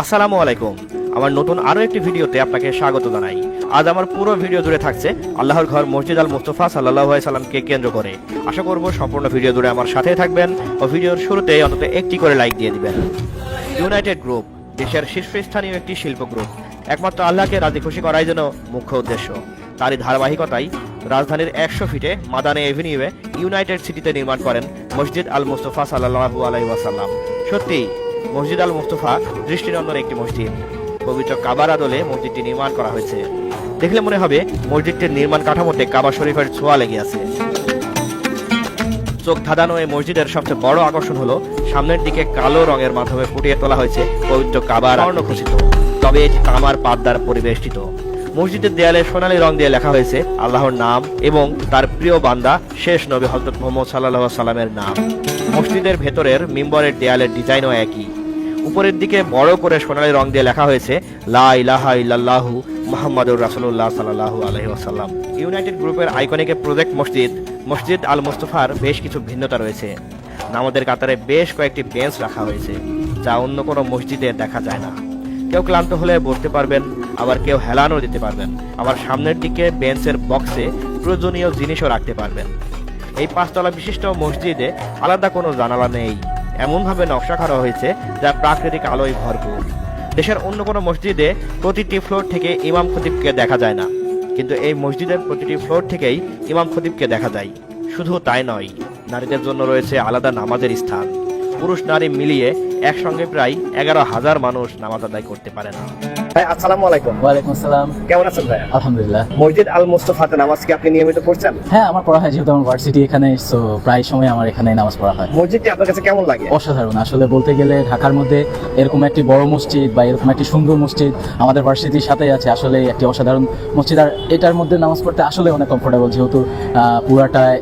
আসসালামু আলাইকুম। আমার নতুন আরও একটি ভিডিওতে আপনাকে স্বাগত জানাই। আজ আমার পুরো ভিডিও জুড়ে থাকছে আল্লাহর ঘর মসজিদ আল মুস্তফা সাল্লাহ সাল্লামকে কেন্দ্র করে। আশা করব সম্পূর্ণ ভিডিও জুড়ে আমার সাথে থাকবেন ও ভিডিওর শুরুতে অন্তত একটি করে লাইক দিয়ে দিবেন। ইউনাইটেড গ্রুপ, দেশের শীর্ষস্থানীয় একটি শিল্প গ্রুপ। একমাত্র আল্লাহকে রাজি খুশি করাই যেন মুখ্য উদ্দেশ্য। তারই ধারাবাহিকতায় রাজধানীর একশো ফিটে মাদানে এভিনিউয়ে ইউনাইটেড সিটিতে নির্মাণ করেন মসজিদ আল মুস্তফা সাল্লাহু আলাই ওয়াসাল্লাম। সত্যি মসজিদ আল মুস্তফা দৃষ্টিনন্দন একটি মসজিদ। পবিত্র কাবার আদলে মসজিদটি নির্মাণ করা হয়েছে। দেখলে মনে হবে মসজিদটির নির্মাণ কাঠামোতে কাবা শরীফের ছোঁয়া লেগে আছে। চোখ ধাঁধানো এই মসজিদের সবচেয়ে বড় আকর্ষণ হলো, সামনের দিকে কালো রঙের মাধ্যমে ফুটিয়ে তোলা হয়েছে পবিত্র কাবার অর্ণখচিত তবে এটি তামার পাত দ্বারা পরিবেষ্টিত। মসজিদের দেয়ালে সোনালী রং দিয়ে লেখা হয়েছে, আল্লাহর নাম এবং তার প্রিয় বান্দা শেষ নবী হজরত মোহাম্মদ সাল্লাহ সাল্লামের নাম। মসজিদের ভেতরের মিম্বরের দেয়ালের ডিজাইনও একই। উপরের দিকে বড় করে সোনালী রং দিয়ে লেখা হয়েছে, লা ইলাহা ইল্লাল্লাহু মুহাম্মাদুর রাসূলুল্লাহ সাল্লাল্লাহু আলাইহি ওয়াসাল্লাম। ইউনাইটেড গ্রুপের আইকনিক প্রজেক্ট মসজিদ মসজিদ আল মুস্তফার বেশ কিছু ভিন্নতা রয়েছে। নামাজের কাতারে বেশ কয়েকটি বেঞ্চ রাখা হয়েছে, যা অন্য কোনো মসজিদে দেখা যায় না। কেউ ক্লান্ত হলে বসতে পারবেন, আবার কেউ হেলানো দিতে পারবেন। আবার সামনের দিকে বেঞ্চের বক্সে প্রয়োজনীয় জিনিসও রাখতে পারবেন। এই পাঁচতলা বিশিষ্ট মসজিদে আলাদা কোনো জানালা নেই। এমনভাবে নকশা করা হয়েছে যা প্রাকৃতিক আলোয় ভরপুর। দেশের অন্য কোনো মসজিদে প্রতিটি ফ্লোর থেকে ইমাম খতিবকে দেখা যায় না। কিন্তু এই মসজিদের প্রতিটি ফ্লোর থেকেই ইমাম খতিবকে দেখা যায়। শুধু তাই নয়, নারীদের জন্য রয়েছে আলাদা নামাজের স্থান। পুরুষ নারী মিলিয়ে একসঙ্গে প্রায় এগারো হাজার মানুষ নামাজ আদায় করতে পারে না। ভাই আসসালামু আলাইকুম। ওয়ালাইকুম আসসালাম। কেমন আছেন ভাই? আলহামদুলিল্লাহ। মসজিদ আল মুস্তফাতে নামাজ কি আপনি নিয়মিত পড়ছেন? হ্যাঁ আমার পড়া হয় যেহেতু আমার ভার্সিটি এখানে সো প্রায় সময় আমার এখানে নামাজ পড়া হয়। মসজিদটি আপনার কাছে কেমন লাগে? অসাধারণ। আসলে বলতে গেলে ঢাকার মধ্যে এরকম একটি বড় মসজিদ বা এরকম একটি সুন্দর মসজিদ আমাদের ভার্সিটির সাথেই আছে। আসলে একটি অসাধারণ মসজিদ। আর এটার মধ্যে নামাজ পড়তে আসলে অনেক কমফোর্টেবল যেহেতু আহ, পুরাটায়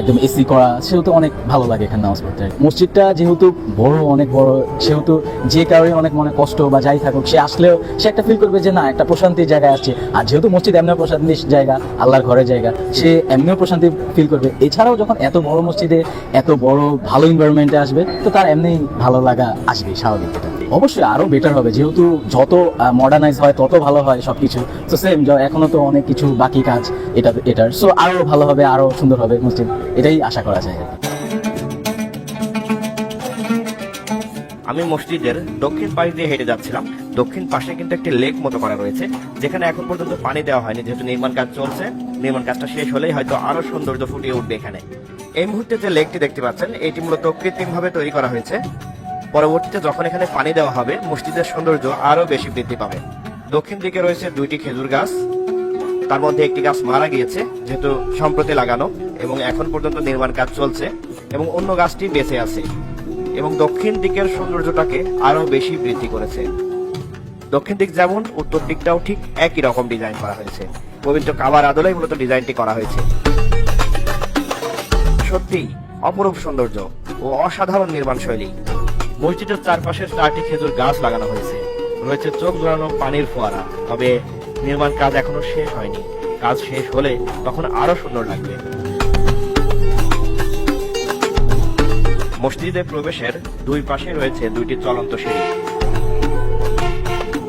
একদম এসি করা সেহেতু অনেক ভালো লাগে এখানে নামাজ পড়তে। মসজিদটা যেহেতু বড় অনেক বড় সেহেতু যে কারোর অনেক মনে কষ্ট বা যাই থাকুক সে আসলেও সে একটা ফিল করবে যে না, একটা প্রশান্তির জায়গায় আছে। আর যেহেতু মসজিদ এমনিও প্রশান্তির জায়গা, আল্লাহর ঘরের জায়গা, সে এমনিও প্রশান্তি ফিল করবে। এছাড়াও যখন এত বড় মসজিদে, এত বড় ভালো এনভায়রনমেন্টে আসবে, তো তার এমনি ভালো লাগা আসবে স্বাভাবিক। অবশ্যই আরও বেটার হবে, যেহেতু যত মডার্নাইজ হয়, তত ভালো হয় সবকিছু। তো সেম এখনও তো অনেক কিছু বাকি কাজ, এটা, এটার। সো আরও ভালো হবে, আরও সুন্দর হবে মসজিদ। এটাই আশা করা যায় আমি মসজিদের দক্ষিণ পাশ দিয়ে হেঁটে যাচ্ছিলাম। দক্ষিণ পাশে কিন্তু একটি লেক মতো করা রয়েছে, যেখানে এখন পর্যন্ত পানি দেওয়া হয়নি। যেহেতু নির্মাণ কাজ চলছে, নির্মাণ কাজটা শেষ হলেই হয়তো আরও সৌন্দর্য ফুটিয়ে উঠবে এখানে। এই মুহূর্তে যে লেকটি দেখতে পাচ্ছেন, এটি মূলত কৃত্রিম ভাবে তৈরি করা হয়েছে। পরবর্তীতে যখন এখানে পানি দেওয়া হবে, মসজিদের সৌন্দর্য আরও বেশি বৃদ্ধি পাবে। দক্ষিণ দিকে রয়েছে দুইটি খেজুর গাছ। তার মধ্যে একটি গাছ মারা গিয়েছে, যেহেতু সম্প্রতি লাগানো, এবং এখন পর্যন্ত নির্মাণ কাজ চলছে, এবং অন্য গাছটি বেঁচে আছে। এবং দক্ষিণ দিকের সৌন্দর্যটাকে আরও বেশি বৃদ্ধি করেছে। দক্ষিণ দিক যেমন, উত্তর দিকটাও ঠিক একই রকম ডিজাইন করা হয়েছে। পবিত্র কাবার আদলেই মূলত ডিজাইনটি করা হয়েছে। সত্যি, অপরূপ সৌন্দর্য ও অসাধারণ নির্মাণ শৈলী। মসজিদের চারপাশে চারটি খেজুর গাছ লাগানো হয়েছে। রয়েছে চোখ জোড়ানো পানির ফোয়ারা। তবে নির্মাণ কাজ এখনও শেষ হয়নি। কাজ শেষ হলে তখন আরও সুন্দর লাগবে। মসজিদে প্রবেশের দুই পাশে রয়েছে দুইটি চলন্ত সিঁড়ি।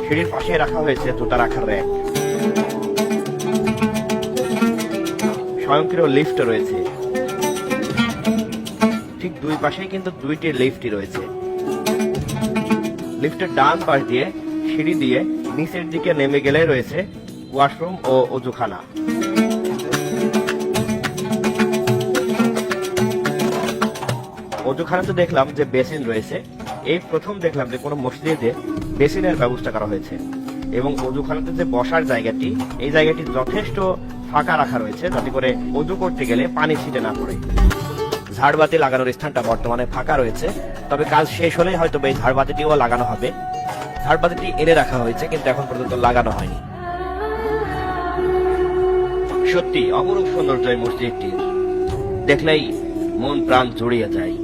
সিঁড়ির পাশে রাখা হয়েছে জুতা রাখার র্যাক। স্বয়ংক্রিয় লিফট রয়েছে। ঠিক দুই পাশেই কিন্তু দুইটি লিফটই রয়েছে। লিফটের ডান পাশ দিয়ে, সিঁড়ি দিয়ে নিচের দিকে নেমে গেলে রয়েছে ওয়াশরুম ও অজুখানা। অজুখানাতে দেখলাম যে বেসিন রয়েছে। এই প্রথম দেখলাম যে কোনো মসজিদে বেসিনের ব্যবস্থা করা হয়েছে। এবং অজুখানাতে যে বসার জায়গাটি, এই জায়গাটি যথেষ্ট ফাঁকা রাখা রয়েছে, যাতে করে অজু করতে গেলে পানি ছিটে না পড়ে। ঝাড়বাতি লাগানোর স্থানটা বর্তমানে ফাঁকা রয়েছে। তবে কাজ শেষ হলেই হয়তো এই ঝাড়বাতিটিও লাগানো হবে। ঝাড়বাতিটি এনে রাখা হয়েছে, কিন্তু এখন পর্যন্ত লাগানো হয়নি। সত্যি, অপরূপ সৌন্দর্য এই মসজিদটির। দেখলেই মন প্রাণ জুড়িয়ে যায়।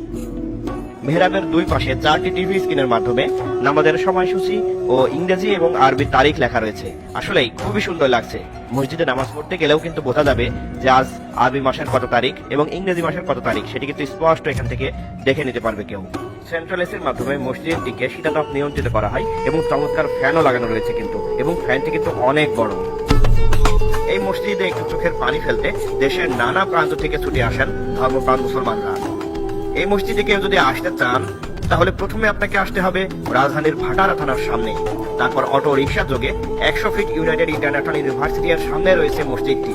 মেহরাবের দুই পাশে চারটি টিভি স্ক্রিনের মাধ্যমে নামাজের সময়সূচি ও ইংরেজি এবং আরবি তারিখ লেখা রয়েছে। আসলেই খুবই সুন্দর লাগছে। মসজিদে নামাজ পড়তে গেলেও কিন্তু বোঝা যাবে যে আজ আরবি মাসের কত তারিখ এবং ইংরেজি মাসের কত তারিখ, সেটি কিন্তু স্পষ্ট এখান থেকে দেখে নিতে পারবে কেউ। সেন্ট্রাল এসির মাধ্যমে মসজিদটিকে শীতাতাপ নিয়ন্ত্রিত করা হয় এবং চমৎকার ফ্যানও লাগানো রয়েছে কিন্তু, এবং ফ্যানটি কিন্তু অনেক বড়। এই মসজিদে একটু চোখের পানি ফেলতে দেশের নানা প্রান্ত থেকে ছুটে আসেন ধর্মপ্রাণ মুসলমানরা। এই মসজিদে কেউ যদি আসতে চান, তাহলে প্রথমে আপনাকে আসতে হবে রাজধানীর ভাটারা থানার সামনে। তারপর অটো রিক্সা যোগে একশো ফিট ইউনাইটেড ইন্টারন্যাশনাল ইউনিভার্সিটি এর সামনে রয়েছে মসজিদটি।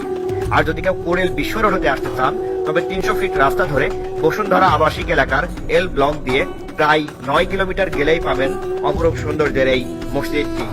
আর যদি কেউ কোরেল বিশ্ব রোড আসতে চান, তবে তিনশো ফিট রাস্তা ধরে বসুন্ধরা আবাসিক এলাকার এল ব্লক দিয়ে প্রায় নয় কিলোমিটার গেলেই পাবেন অপরূপ সৌন্দর্যের এই মসজিদটি।